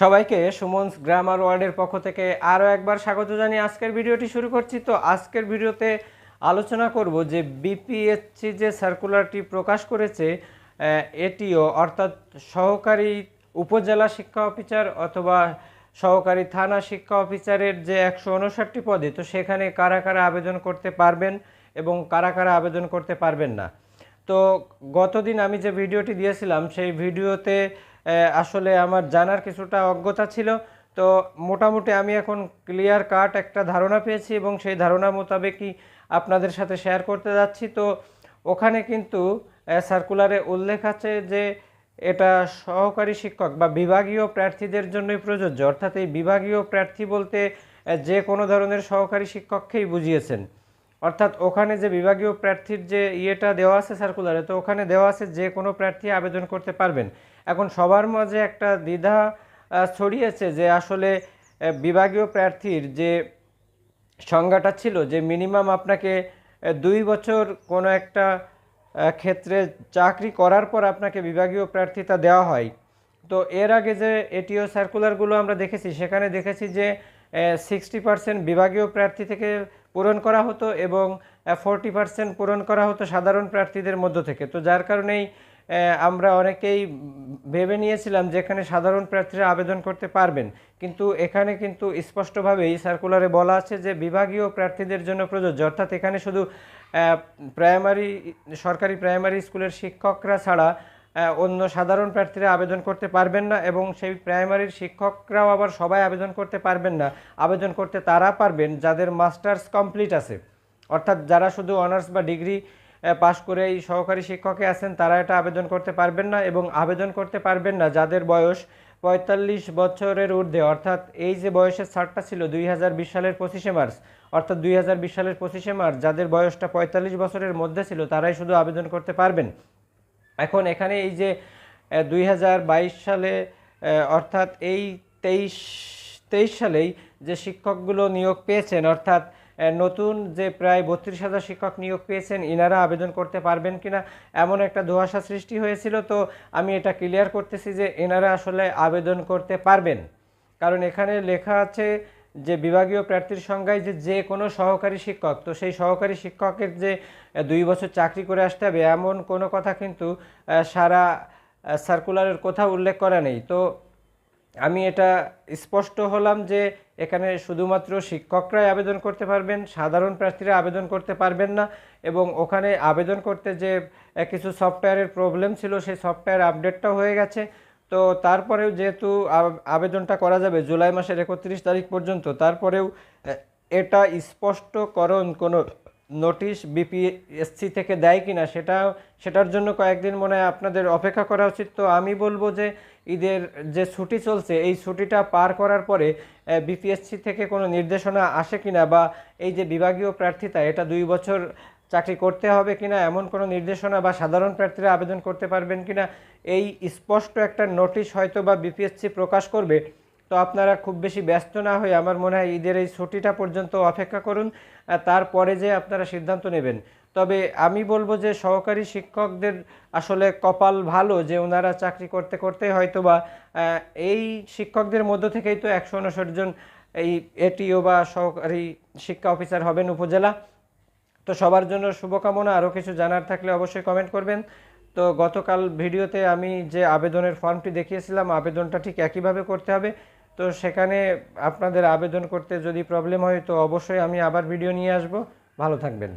সবাইকে সুমনস গ্রামার ওয়ার্ডের পক্ষ থেকে আরও একবার স্বাগত জানিয়ে আজকের ভিডিওটি শুরু করছি। তো আজকের ভিডিওতে আলোচনা করব যে বিপিএসসি যে সার্কুলারটি প্রকাশ করেছে এটিও অর্থাৎ সহকারী উপজেলা শিক্ষা অফিসার অথবা সহকারী থানা শিক্ষা অফিসারের যে একশো উনষাটটি পদে, তো সেখানে কারা কারা আবেদন করতে পারবেন এবং কারা কারা আবেদন করতে পারবেন না। তো গতদিন আমি যে ভিডিওটি দিয়েছিলাম, সেই ভিডিওতে আসলে আমার জানার কিছুটা অজ্ঞতা ছিল। তো মোটামুটি আমি এখন ক্লিয়ার কাট একটা ধারণা পেয়েছি এবং সেই ধারণা মোতাবেকই আপনাদের সাথে শেয়ার করতে যাচ্ছি। তো ওখানে কিন্তু সার্কুলারে উল্লেখ আছে যে এটা সহকারী শিক্ষক বা বিভাগীয় প্রার্থীদের জন্যই প্রযোজ্য। অর্থাৎ এই বিভাগীয় প্রার্থী বলতে যে কোনো ধরনের সহকারী শিক্ষককেই বুঝিয়েছেন। অর্থাৎ ওখানে যে বিভাগীয় প্রার্থীর যে ইয়েটা দেওয়া আছে সার্কুলারে তো ওখানে দেওয়া আছে যে কোনো প্রার্থী আবেদন করতে পারবেন। এখন সবার মাঝে একটা দ্বিধা ছড়িয়েছে যে আসলে বিভাগীয় প্রার্থীর যে সংজ্ঞাটা ছিল যে মিনিমাম আপনাকে দুই বছর কোনো একটা ক্ষেত্রে চাকরি করার পর আপনাকে বিভাগীয় প্রার্থিতা দেওয়া হয়। তো এর আগে যে এটিও সার্কুলারগুলো আমরা দেখেছি, সেখানে দেখেছি যে সিক্সটি পার্সেন্ট বিভাগীয় প্রার্থী থেকে পূরণ করা হতো এবং ফোরটি পার্সেন্ট পূরণ করা হতো সাধারণ প্রার্থীদের মধ্য থেকে। তো যার কারণেই আমরা অনেকেই ভেবে নিয়েছিলাম যে এখানে সাধারণ প্রার্থীরা আবেদন করতে পারবেন। কিন্তু এখানে কিন্তু স্পষ্টভাবেই সার্কুলারে বলা আছে যে বিভাগীয় প্রার্থীদের জন্য প্রযোজ্য। অর্থাৎ এখানে শুধু প্রাইমারি সরকারি প্রাইমারি স্কুলের শিক্ষকরা ছাড়া অন্য সাধারণ প্রার্থীরা আবেদন করতে পারবেন না এবং সেই প্রাইমারির শিক্ষকরাও আবার সবাই আবেদন করতে পারবেন না। আবেদন করতে তারা পারবেন যাদের মাস্টার্স কমপ্লিট আছে। অর্থাৎ যারা শুধু অনার্স বা ডিগ্রি পাশ করে এই সহকারী শিক্ষকে আছেন, তারা এটা আবেদন করতে পারবেন না এবং আবেদন করতে পারবেন না যাদের বয়স পঁয়তাল্লিশ বছরের ঊর্ধ্বে। অর্থাৎ এই যে বয়সের ছাড়টা ছিল দুই হাজার বিশ সালের পঁচিশে মার্চ, অর্থাৎ দুই হাজার বিশ সালের পঁচিশে মার্চ, যাদের বয়সটা পঁয়তাল্লিশ বছরের মধ্যে ছিল, তারাই শুধু আবেদন করতে পারবেন। এখন এখানে এই যে দুই হাজার বাইশ সালে অর্থাৎ এই তেইশ তেইশ সালেই যে শিক্ষকগুলো নিয়োগ পেয়েছেন, অর্থাৎ নতুন যে প্রায় বত্রিশ হাজার শিক্ষক নিয়োগ পেয়েছেন, ইনারা আবেদন করতে পারবেন কিনা এমন একটা ধোঁয়াশা সৃষ্টি হয়েছিল। তো আমি এটা ক্লিয়ার করতেছি যে এনারা আসলে আবেদন করতে পারবেন। কারণ এখানে লেখা আছে যে বিভাগীয় প্রার্থীর সংজ্ঞায় যে যে কোনো সহকারী শিক্ষক, তো সেই সহকারী শিক্ষকের যে দুই বছর চাকরি করে আসতে হবে, এমন কোনো কথা কিন্তু সারা সার্কুলারের কোথাও উল্লেখ করা নেই। তো আমি এটা স্পষ্ট হলাম যে এখানে শুধুমাত্র শিক্ষকরাই আবেদন করতে পারবেন, সাধারণ প্রার্থীরা আবেদন করতে পারবেন না এবং ওখানে আবেদন করতে যে কিছু সফটওয়্যারের প্রবলেম ছিল, সেই সফটওয়্যার আপডেটটাও হয়ে গেছে। তো তারপরেও যেহেতু আবেদনটা করা যাবে জুলাই মাসের একত্রিশ তারিখ পর্যন্ত, তারপরেও এটা স্পষ্টকরণ কোনো নোটিশ বিপিএসসি থেকে দেয় কিনা সেটা, সেটার জন্য কয়েকদিন মনে হয় আপনাদের অপেক্ষা করা উচিত। তো আমি বলব যে ঈদের যে ছুটি চলছে, এই ছুটিটা পার করার পরে বিপিএসসি থেকে কোনো নির্দেশনা আসে কিনা বা এই যে বিভাগীয় প্রার্থিতা, এটা দুই বছর চাকরি করতে হবে কিনা, এমন কোনো নির্দেশনা বা সাধারণ প্রার্থীরা আবেদন করতে পারবেন কিনা, এই স্পষ্ট একটা নোটিশ হয়তো বা বিপিএসসি প্রকাশ করবে। তো আপনারা খুব বেশি ব্যস্ত না হয়ে আমার মনে হয় ঈদের এই ছুটিটা পর্যন্ত অপেক্ষা করুন তারপরে যে আপনারা সিদ্ধান্ত নেবেন। তবে আমি বলব যে সহকারী শিক্ষকদের আসলে কপাল ভালো যে ওনারা চাকরি করতে করতে হয়তো বা এই শিক্ষকদের মধ্য থেকেই তো একশো উনষাট জন এই এটিও বা সহকারী শিক্ষা অফিসার হবেন উপজেলা। তো সবার জন্য শুভকামনা। আরও কিছু জানার থাকলে অবশ্যই কমেন্ট করবেন। তো গতকাল ভিডিওতে আমি যে আবেদনের ফর্মটি দেখিয়েছিলাম, আবেদনটা ঠিক একইভাবে করতে হবে। তো সেখানে আপনাদের আবেদন করতে যদি প্রবলেম হয়, তো অবশ্যই আমি আবার ভিডিও নিয়ে আসব। ভালো থাকবেন।